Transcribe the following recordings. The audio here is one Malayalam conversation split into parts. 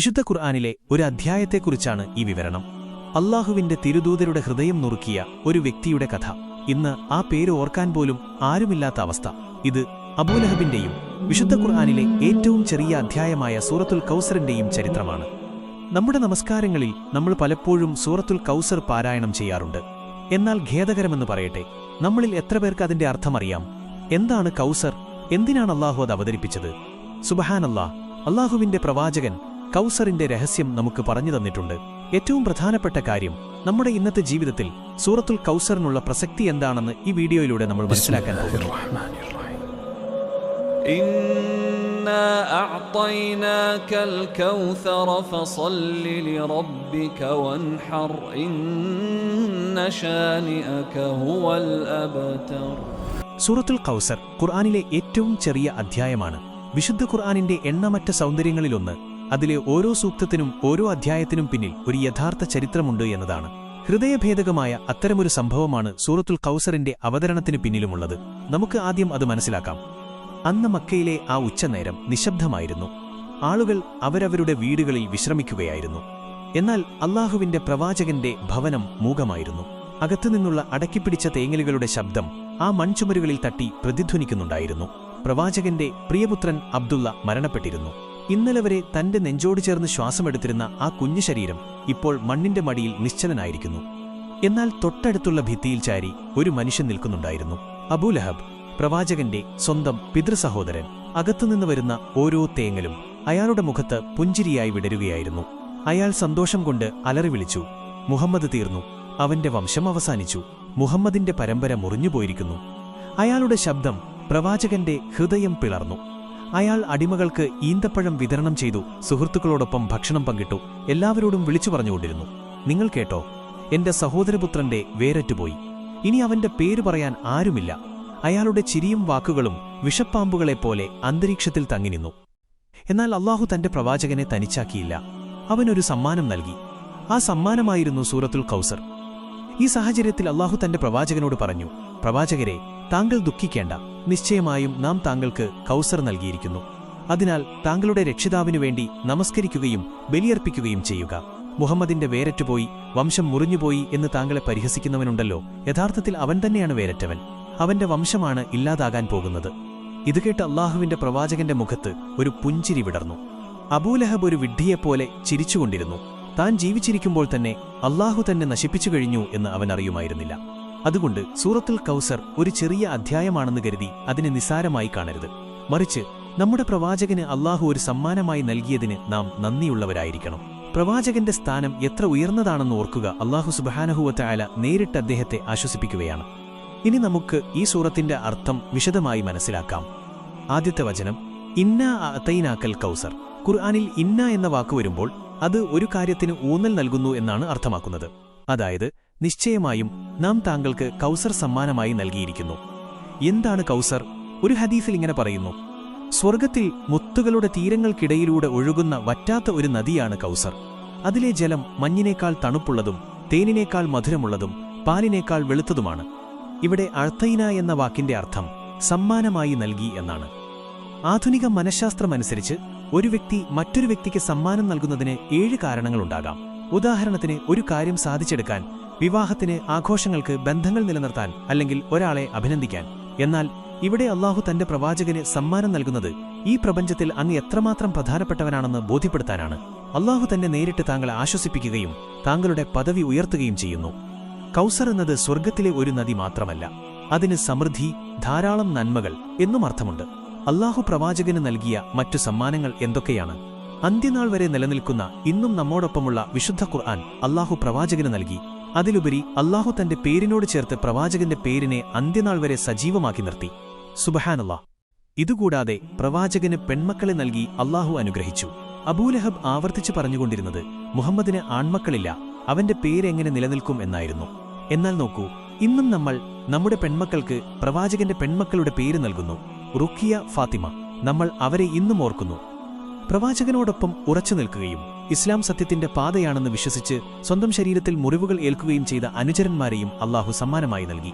വിശുദ്ധ ഖുർആാനിലെ ഒരു അധ്യായത്തെക്കുറിച്ചാണ് ഈ വിവരണം. അള്ളാഹുവിന്റെ തിരുദൂതരുടെ ഹൃദയം നുറുക്കിയ ഒരു വ്യക്തിയുടെ കഥ. ഇന്ന് ആ പേര് ഓർക്കാൻ പോലും ആരുമില്ലാത്ത അവസ്ഥ. ഇത് അബൂലഹബിന്റെയും വിശുദ്ധ ഖുർആാനിലെ ഏറ്റവും ചെറിയ അധ്യായമായ സൂറത്തുൽ കൗസറിന്റെയും ചരിത്രമാണ്. നമ്മുടെ നമസ്കാരങ്ങളിൽ നമ്മൾ പലപ്പോഴും സൂറത്തുൽ കൗസർ പാരായണം ചെയ്യാറുണ്ട്. എന്നാൽ ഖേദകരമെന്ന് പറയട്ടെ നമ്മളിൽ എത്ര പേർക്ക് അതിന്റെ അർത്ഥമറിയാം? എന്താണ് കൗസർ? എന്തിനാണ് അള്ളാഹു അത് അവതരിപ്പിച്ചത്? സുബഹാനല്ലാ അള്ളാഹുവിന്റെ പ്രവാചകൻ കൗസറിന്റെ രഹസ്യം നമുക്ക് പറഞ്ഞു തന്നിട്ടുണ്ട്. ഏറ്റവും പ്രധാനപ്പെട്ട കാര്യം നമ്മുടെ ഇന്നത്തെ ജീവിതത്തിൽ സൂറത്തുൽ കൗസറിനുള്ള പ്രസക്തി എന്താണെന്ന് ഈ വീഡിയോയിലൂടെ നമ്മൾ മനസ്സിലാക്കാൻ സൂറത്തുൽ കൗസർ ഖുർആാനിലെ ഏറ്റവും ചെറിയ അധ്യായമാണ്. വിശുദ്ധ ഖുർആാനിന്റെ എണ്ണമറ്റ സൗന്ദര്യങ്ങളിലൊന്ന് അതിലെ ഓരോ സൂക്തത്തിനും ഓരോ അധ്യായത്തിനും പിന്നിൽ ഒരു യഥാർത്ഥ ചരിത്രമുണ്ട് എന്നതാണ്. ഹൃദയഭേദകമായ അത്തരമൊരു സംഭവമാണ് സൂറത്തുൽ കൗസറിന്റെ അവതരണത്തിന് പിന്നിലുമുള്ളത്. നമുക്ക് ആദ്യം അത് മനസ്സിലാക്കാം. അന്ന് മക്കയിലെ ആ ഉച്ചനേരം നിശബ്ദമായിരുന്നു. ആളുകൾ അവരവരുടെ വീടുകളിൽ വിശ്രമിക്കുകയായിരുന്നു. എന്നാൽ അള്ളാഹുവിന്റെ പ്രവാചകന്റെ ഭവനം മൂകമായിരുന്നു. അകത്തുനിന്നുള്ള അടക്കിപ്പിടിച്ച തേങ്ങലുകളുടെ ശബ്ദം ആ മൺചുമരുകളിൽ തട്ടി പ്രതിധ്വനിക്കുന്നുണ്ടായിരുന്നു. പ്രവാചകന്റെ പ്രിയപുത്രൻ അബ്ദുള്ള മരണപ്പെട്ടിരുന്നു. ഇന്നലെ വരെ തന്റെ നെഞ്ചോട് ചേർന്ന് ശ്വാസമെടുത്തിരുന്ന ആ കുഞ്ഞു ശരീരം ഇപ്പോൾ മണ്ണിന്റെ മടിയിൽ നിശ്ചലനായിരിക്കുന്നു. എന്നാൽ തൊട്ടടുത്തുള്ള ഭിത്തിയിൽ ചാരി ഒരു മനുഷ്യൻ നിൽക്കുന്നുണ്ടായിരുന്നു. അബൂലഹബ് പ്രവാചകന്റെ സ്വന്തം പിതൃസഹോദരൻ അകത്തുനിന്ന് വരുന്ന ഓരോ തേങ്ങലും അയാളുടെ മുഖത്ത് പുഞ്ചിരിയായി വിടരുകയായിരുന്നു. അയാൾ സന്തോഷം കൊണ്ട് അലറി വിളിച്ചു. മുഹമ്മദ് തീർന്നു. അവന്റെ വംശം അവസാനിച്ചു. മുഹമ്മദിന്റെ പരമ്പര മുറിഞ്ഞുപോയിരിക്കുന്നു. അയാളുടെ ശബ്ദം പ്രവാചകന്റെ ഹൃദയം പിളർന്നു. അയാൾ അടിമകൾക്ക് ഈന്തപ്പഴം വിതരണം ചെയ്തു. സുഹൃത്തുക്കളോടൊപ്പം ഭക്ഷണം പങ്കിട്ടു. എല്ലാവരോടും വിളിച്ചു പറഞ്ഞുകൊണ്ടിരുന്നു. നിങ്ങൾ കേട്ടോ എന്റെ സഹോദരപുത്രന്റെ വേരറ്റുപോയി. ഇനി അവന്റെ പേര് പറയാൻ ആരുമില്ല. അയാളുടെ ചിരിയും വാക്കുകളും വിഷപ്പാമ്പുകളെപ്പോലെ അന്തരീക്ഷത്തിൽ തങ്ങിനിന്നു എന്നാൽ അള്ളാഹു തന്റെ പ്രവാചകനെ തനിച്ചാക്കിയില്ല. അവനൊരു സമ്മാനം നൽകി. ആ സമ്മാനമായിരുന്നു സൂറത്തുൽ കൗസർ. ഈ സാഹചര്യത്തിൽ അള്ളാഹു തന്റെ പ്രവാചകനോട് പറഞ്ഞു പ്രവാചകരെ താങ്കൾ ദുഃഖിക്കേണ്ട. നിശ്ചയമായും നാം താങ്കൾക്ക് കൗസർ നൽകിയിരിക്കുന്നു. അതിനാൽ താങ്കളുടെ രക്ഷിതാവിനു വേണ്ടി നമസ്കരിക്കുകയും ബലിയർപ്പിക്കുകയും ചെയ്യുക. മുഹമ്മദിന്റെ വേരറ്റുപോയി വംശം മുറിഞ്ഞുപോയി എന്ന് താങ്കളെ പരിഹസിക്കുന്നവനുണ്ടല്ലോ. യഥാർത്ഥത്തിൽ അവൻ തന്നെയാണ് വേരറ്റവൻ. അവന്റെ വംശമാണ് ഇല്ലാതാകാൻ പോകുന്നത്. ഇത് കേട്ട് അള്ളാഹുവിന്റെ പ്രവാചകന്റെ മുഖത്ത് ഒരു പുഞ്ചിരി വിടർന്നു. അബൂലഹബ് ഒരു വിഡ്ഢിയെപ്പോലെ ചിരിച്ചുകൊണ്ടിരുന്നു. താൻ ജീവിച്ചിരിക്കുമ്പോൾ തന്നെ അള്ളാഹു തന്നെ നശിപ്പിച്ചു കഴിഞ്ഞു എന്ന് അവൻ അതുകൊണ്ട് സൂറത്തുൽ കൗസർ ഒരു ചെറിയ അധ്യായമാണെന്ന് കരുതി അതിനെ നിസാരമായി കാണരുത്. മറിച്ച് നമ്മുടെ പ്രവാചകന് അള്ളാഹു ഒരു സമ്മാനമായി നൽകിയതിന് നാം നന്ദിയുള്ളവരായിരിക്കണം. പ്രവാചകന്റെ സ്ഥാനം എത്ര ഉയർന്നതാണെന്ന് ഓർക്കുക അള്ളാഹു സുബഹാനഹുവറ്റായാല നേരിട്ട് അദ്ദേഹത്തെ ആശ്വസിപ്പിക്കുകയാണ്. ഇനി നമുക്ക് ഈ സൂറത്തിന്റെ അർത്ഥം വിശദമായി മനസ്സിലാക്കാം. ആദ്യത്തെ വചനം ഇന്ന അത്തൈനാക്കൽ കൗസർ. ഖുർആാനിൽ ഇന്ന എന്ന വാക്ക് വരുമ്പോൾ അത് ഒരു കാര്യത്തിന് ഊന്നൽ നൽകുന്നു എന്നാണ് അർത്ഥമാക്കുന്നത്. അതായത് നിശ്ചയമായും നാം താങ്കൾക്ക് കൗസർ സമ്മാനമായി നൽകിയിരിക്കുന്നു. എന്താണ് കൗസർ? ഒരു ഹദീസിൽ ഇങ്ങനെ പറയുന്നു. സ്വർഗത്തിൽ മുത്തുകളുടെ തീരങ്ങൾക്കിടയിലൂടെ ഒഴുകുന്ന വറ്റാത്ത ഒരു നദിയാണ് കൗസർ. അതിലെ ജലം മഞ്ഞിനേക്കാൾ തണുപ്പുള്ളതും തേനിനേക്കാൾ മധുരമുള്ളതും പാലിനേക്കാൾ വെളുത്തതുമാണ്. ഇവിടെ അഴ്ത്തൈന എന്ന വാക്കിന്റെ അർത്ഥം സമ്മാനമായി നൽകി എന്നാണ്. ആധുനിക മനഃശാസ്ത്രമനുസരിച്ച് ഒരു വ്യക്തി മറ്റൊരു വ്യക്തിക്ക് സമ്മാനം നൽകുന്നതിന് ഏഴ് കാരണങ്ങളുണ്ടാകാം. ഉദാഹരണത്തിന് ഒരു കാര്യം സാധിച്ചെടുക്കാൻ വിവാഹത്തിന് ആഘോഷങ്ങൾക്ക് ബന്ധങ്ങൾ നിലനിർത്താൻ അല്ലെങ്കിൽ ഒരാളെ അഭിനന്ദിക്കാൻ. എന്നാൽ ഇവിടെ അള്ളാഹു തന്റെ പ്രവാചകന് സമ്മാനം നൽകുന്നത് ഈ പ്രപഞ്ചത്തിൽ അങ്ങ് എത്രമാത്രം പ്രധാനപ്പെട്ടവനാണെന്ന് ബോധ്യപ്പെടുത്താനാണ്. അള്ളാഹു തന്നെ നേരിട്ട് താങ്കളെ ആശ്വസിപ്പിക്കുകയും താങ്കളുടെ പദവി ഉയർത്തുകയും ചെയ്യുന്നു. കൗസർ എന്നത് സ്വർഗത്തിലെ ഒരു നദി മാത്രമല്ല. അതിന് സമൃദ്ധി ധാരാളം നന്മകൾ എന്നും അർത്ഥമുണ്ട്. അള്ളാഹു പ്രവാചകന് നൽകിയ മറ്റു സമ്മാനങ്ങൾ എന്തൊക്കെയാണ്? അന്ത്യനാൾ വരെ നിലനിൽക്കുന്ന ഇന്നും നമ്മോടൊപ്പമുള്ള വിശുദ്ധ ഖുർആൻ അള്ളാഹു പ്രവാചകന് നൽകി. അതിലുപരി അള്ളാഹു തന്റെ പേരിനോട് ചേർത്ത് പ്രവാചകന്റെ പേരിനെ അന്ത്യനാൾ വരെ സജീവമാക്കി നിർത്തി. സുബഹാനുള്ള ഇതുകൂടാതെ പ്രവാചകന് പെൺമക്കളെ നൽകി അള്ളാഹു അനുഗ്രഹിച്ചു. അബൂലഹബ് ആവർത്തിച്ചു പറഞ്ഞുകൊണ്ടിരുന്നത് മുഹമ്മദിന് ആൺമക്കളില്ല അവന്റെ പേരെങ്ങനെ നിലനിൽക്കും എന്നായിരുന്നു. എന്നാൽ നോക്കൂ ഇന്നും നമ്മൾ നമ്മുടെ പെൺമക്കൾക്ക് പ്രവാചകന്റെ പെൺമക്കളുടെ പേര് നൽകുന്നു റുഖിയ ഫാത്തിമ. നമ്മൾ അവരെ ഇന്നും ഓർക്കുന്നു. പ്രവാചകനോടൊപ്പം ഉറച്ചു നിൽക്കുകയും ഇസ്ലാം സത്യത്തിന്റെ പാതയാണെന്ന് വിശ്വസിച്ച് സ്വന്തം ശരീരത്തിൽ മുറിവുകൾ ഏൽക്കുകയും ചെയ്ത അനുചരന്മാരെയും അള്ളാഹു സമ്മാനമായി നൽകി.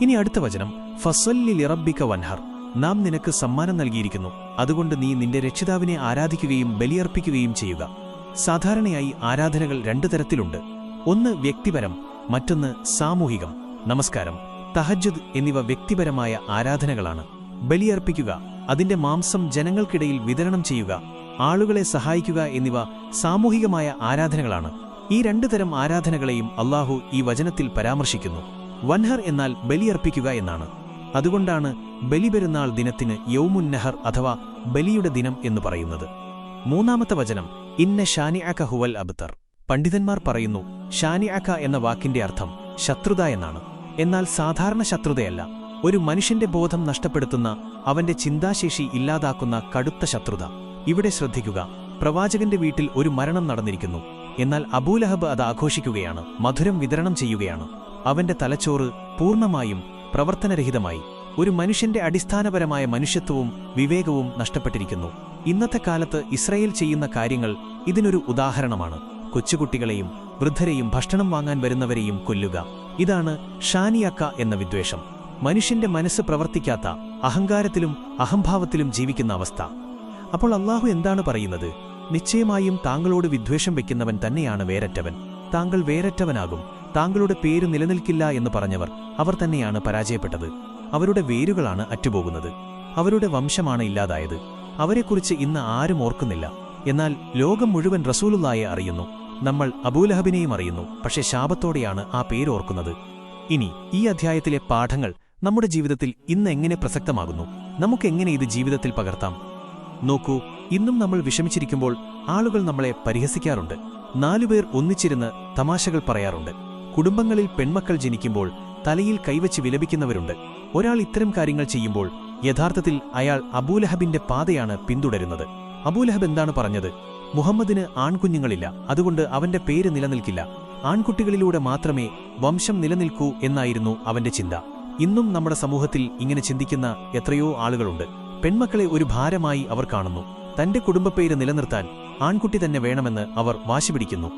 ഇനി അടുത്ത വചനം ഫസ്വല്ലി ലിറബിക്ക വൻഹർ നാം നിനക്ക് സമ്മാനം നൽകിയിരിക്കുന്നു. അതുകൊണ്ട് നീ നിന്റെ രക്ഷിതാവിനെ ആരാധിക്കുകയും ബലിയർപ്പിക്കുകയും ചെയ്യുക. സാധാരണയായി ആരാധനകൾ രണ്ടു തരത്തിലുണ്ട്. ഒന്ന് വ്യക്തിപരം മറ്റൊന്ന് സാമൂഹികം. നമസ്കാരം തഹജ്ജുദ് എന്നിവ വ്യക്തിപരമായ ആരാധനകളാണ്. ബലിയർപ്പിക്കുക അതിന്റെ മാംസം ജനങ്ങൾക്കിടയിൽ വിതരണം ചെയ്യുക. ആളുകളെ സഹായിക്കുക എന്നിവ സാമൂഹികമായ ആരാധനകളാണ്. ഈ രണ്ടു തരം ആരാധനകളെയും അള്ളാഹു ഈ വചനത്തിൽ പരാമർശിക്കുന്നു. വൻഹർ എന്നാൽ ബലിയർപ്പിക്കുക എന്നാണ്. അതുകൊണ്ടാണ് ബലിപെരുന്നാൾ ദിനത്തിന് യൗമുൻ യൗമുന്നഹർ അഥവാ ബലിയുടെ ദിനം എന്ന് പറയുന്നത്. മൂന്നാമത്തെ വചനം ഇന്ന ഷാനിഅക ഹുവൽ അബ്തർ. പണ്ഡിതന്മാർ പറയുന്നു ഷാനിഅക എന്ന വാക്കിന്റെ അർത്ഥം ശത്രുത എന്നാണ്. എന്നാൽ സാധാരണ ശത്രുതയല്ല. ഒരു മനുഷ്യന്റെ ബോധം നഷ്ടപ്പെടുത്തുന്ന അവന്റെ ചിന്താശേഷി ഇല്ലാതാക്കുന്ന കടുത്ത ശത്രുത. ഇവിടെ ശ്രദ്ധിക്കുക പ്രവാചകന്റെ വീട്ടിൽ ഒരു മരണം നടന്നിരിക്കുന്നു. എന്നാൽ അബൂലഹബ് അത് ആഘോഷിക്കുകയാണ് മധുരം വിതരണം ചെയ്യുകയാണ്. അവന്റെ തലച്ചോറ് പൂർണമായും പ്രവർത്തനരഹിതമായി. ഒരു മനുഷ്യന്റെ അടിസ്ഥാനപരമായ മനുഷ്യത്വവും വിവേകവും നഷ്ടപ്പെട്ടിരിക്കുന്നു. ഇന്നത്തെ കാലത്ത് ഇസ്രയേൽ ചെയ്യുന്ന കാര്യങ്ങൾ ഇതിനൊരു ഉദാഹരണമാണ്. കൊച്ചുകുട്ടികളെയും വൃദ്ധരെയും ഭക്ഷണം വാങ്ങാൻ വരുന്നവരെയും കൊല്ലുക. ഇതാണ് ഷാനിയക്ക എന്ന വിദ്വേഷം. മനുഷ്യന്റെ മനസ്സ് പ്രവർത്തിക്കാത്ത അഹങ്കാരത്തിലും അഹംഭാവത്തിലും ജീവിക്കുന്ന അവസ്ഥ. അപ്പോൾ അള്ളാഹു എന്താണ് പറയുന്നത്? നിശ്ചയമായും താങ്കളോട് വിദ്വേഷം വെക്കുന്നവൻ തന്നെയാണ് വേരറ്റവൻ. താങ്കൾ വേരറ്റവനാകും. താങ്കളുടെ പേര് നിലനിൽക്കില്ല എന്ന് പറഞ്ഞവർ അവർ തന്നെയാണ് പരാജയപ്പെട്ടത്. അവരുടെ വേരുകളാണ് അറ്റുപോകുന്നത്. അവരുടെ വംശമാണ് ഇല്ലാതായത്. അവരെക്കുറിച്ച് ഇന്ന് ആരും ഓർക്കുന്നില്ല. എന്നാൽ ലോകം മുഴുവൻ റസൂലുള്ളായെ അറിയുന്നു. നമ്മൾ അബൂലഹബിനെയും അറിയുന്നു. പക്ഷേ ശാപത്തോടെയാണ് ആ പേര് ഓർക്കുന്നത്. ഇനി ഈ അധ്യായത്തിലെ പാഠങ്ങൾ നമ്മുടെ ജീവിതത്തിൽ ഇന്ന് എങ്ങനെ പ്രസക്തമാകുന്നു? നമുക്കെങ്ങനെ ഇത് ജീവിതത്തിൽ പകർത്താം? നോക്കൂ ഇന്നും നമ്മൾ വിഷമിച്ചിരിക്കുമ്പോൾ ആളുകൾ നമ്മളെ പരിഹസിക്കാറുണ്ട്. നാലുപേർ ഒന്നിച്ചിരുന്ന് തമാശകൾ പറയാറുണ്ട്. കുടുംബങ്ങളിൽ പെൺമക്കൾ ജനിക്കുമ്പോൾ തലയിൽ കൈവച്ച് വിലപിക്കുന്നവരുണ്ട്. ഒരാൾ ഇത്തരം കാര്യങ്ങൾ ചെയ്യുമ്പോൾ യഥാർത്ഥത്തിൽ അയാൾ അബൂലഹബിന്റെ പാതയാണ് പിന്തുടരുന്നത്. അബൂലഹബ് എന്താണ് പറഞ്ഞത്? മുഹമ്മദിന് ആൺകുഞ്ഞുങ്ങളില്ല അതുകൊണ്ട് അവന്റെ പേര് നിലനിൽക്കില്ല. ആൺകുട്ടികളിലൂടെ മാത്രമേ വംശം നിലനിൽക്കൂ എന്നായിരുന്നു അവന്റെ ചിന്ത. ഇന്നും നമ്മുടെ സമൂഹത്തിൽ ഇങ്ങനെ ചിന്തിക്കുന്ന എത്രയോ ആളുകളുണ്ട്. പെൺമക്കളെ ഒരു ഭാരമായി അവർ കാണുന്നു. തന്റെ കുടുംബപ്പേര് നിലനിർത്താൻ ആൺകുട്ടി തന്നെ വേണമെന്ന് അവർ വാശിപിടിക്കുന്നു.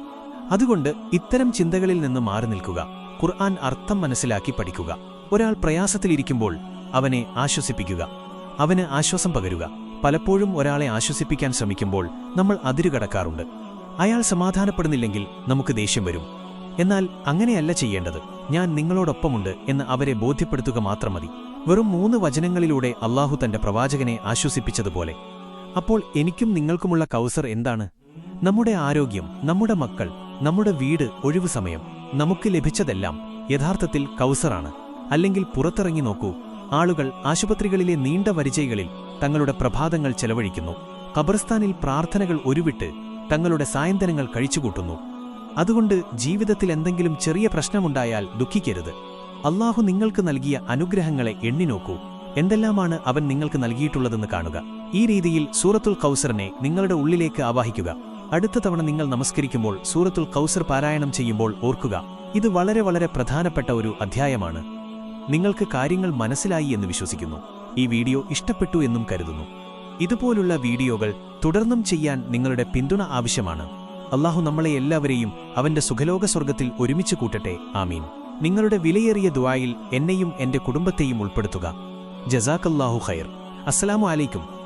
അതുകൊണ്ട് ഇത്തരം ചിന്തകളിൽ നിന്ന് മാറി നിൽക്കുക. ഖുർആൻ അർത്ഥം മനസ്സിലാക്കി പഠിക്കുക. ഒരാൾ പ്രയാസത്തിലിരിക്കുമ്പോൾ അവനെ ആശ്വസിപ്പിക്കുക. അവന് ആശ്വാസം പകരുക. പലപ്പോഴും ഒരാളെ ആശ്വസിപ്പിക്കാൻ ശ്രമിക്കുമ്പോൾ നമ്മൾ അതിരുകടക്കാറുണ്ട്. അയാൾ സമാധാനപ്പെടുന്നില്ലെങ്കിൽ നമുക്ക് ദേഷ്യം വരും. എന്നാൽ അങ്ങനെയല്ല ചെയ്യേണ്ടത്. ഞാൻ നിങ്ങളോടൊപ്പമുണ്ട് എന്ന് അവരെ ബോധ്യപ്പെടുത്തുക മാത്രം മതി. വെറും മൂന്ന് വചനങ്ങളിലൂടെ അള്ളാഹു തന്റെ പ്രവാചകനെ ആശ്വസിപ്പിച്ചതുപോലെ. അപ്പോൾ എനിക്കും നിങ്ങൾക്കുമുള്ള കൗസർ എന്താണ്? നമ്മുടെ ആരോഗ്യം നമ്മുടെ മക്കൾ നമ്മുടെ വീട് ഒഴിവു സമയം നമുക്ക് ലഭിച്ചതെല്ലാം യഥാർത്ഥത്തിൽ കൗസറാണ്. അല്ലെങ്കിൽ പുറത്തിറങ്ങി നോക്കൂ ആളുകൾ ആശുപത്രികളിലെ നീണ്ട വരിചൈകളിൽ തങ്ങളുടെ പ്രഭാതങ്ങൾ ചെലവഴിക്കുന്നു. ഖബർസ്ഥാനിൽ പ്രാർത്ഥനകൾ ഒരുവിട്ട് തങ്ങളുടെ സായന്തനങ്ങൾ കഴിച്ചുകൂട്ടുന്നു. അതുകൊണ്ട് ജീവിതത്തിൽ എന്തെങ്കിലും ചെറിയ പ്രശ്നമുണ്ടായാൽ ദുഃഖിക്കരുത്. അള്ളാഹു നിങ്ങൾക്ക് നൽകിയ അനുഗ്രഹങ്ങളെ എണ്ണി നോക്കൂ. എന്തെല്ലാമാണ് അവൻ നിങ്ങൾക്ക് നൽകിയിട്ടുള്ളതെന്ന് കാണുക. ഈ രീതിയിൽ സൂറത്തുൽ കൗസറിനെ നിങ്ങളുടെ ഉള്ളിലേക്ക് ആവാഹിക്കുക. അടുത്ത തവണ നിങ്ങൾ നമസ്കരിക്കുമ്പോൾ സൂറത്തുൽ കൗസർ പാരായണം ചെയ്യുമ്പോൾ ഓർക്കുക. ഇത് വളരെ വളരെ പ്രധാനപ്പെട്ട ഒരു അധ്യായമാണ്. നിങ്ങൾക്ക് കാര്യങ്ങൾ മനസ്സിലായി എന്ന് വിശ്വസിക്കുന്നു. ഈ വീഡിയോ ഇഷ്ടപ്പെട്ടു എന്നും കരുതുന്നു. ഇതുപോലുള്ള വീഡിയോകൾ തുടർന്നും ചെയ്യാൻ നിങ്ങളുടെ പിന്തുണ ആവശ്യമാണ്. അള്ളാഹു നമ്മളെ എല്ലാവരെയും അവന്റെ സുഖലോക സ്വർഗത്തിൽ ഒരുമിച്ച് കൂട്ടട്ടെ. ആമീൻ. നിങ്ങളുടെ വിലയേറിയ ദ്വായിൽ എന്നെയും എന്റെ കുടുംബത്തെയും ഉൾപ്പെടുത്തുക. ജസാക്കല്ലാഹു ഖൈർ. അസ്സലാമു അലൈക്കും.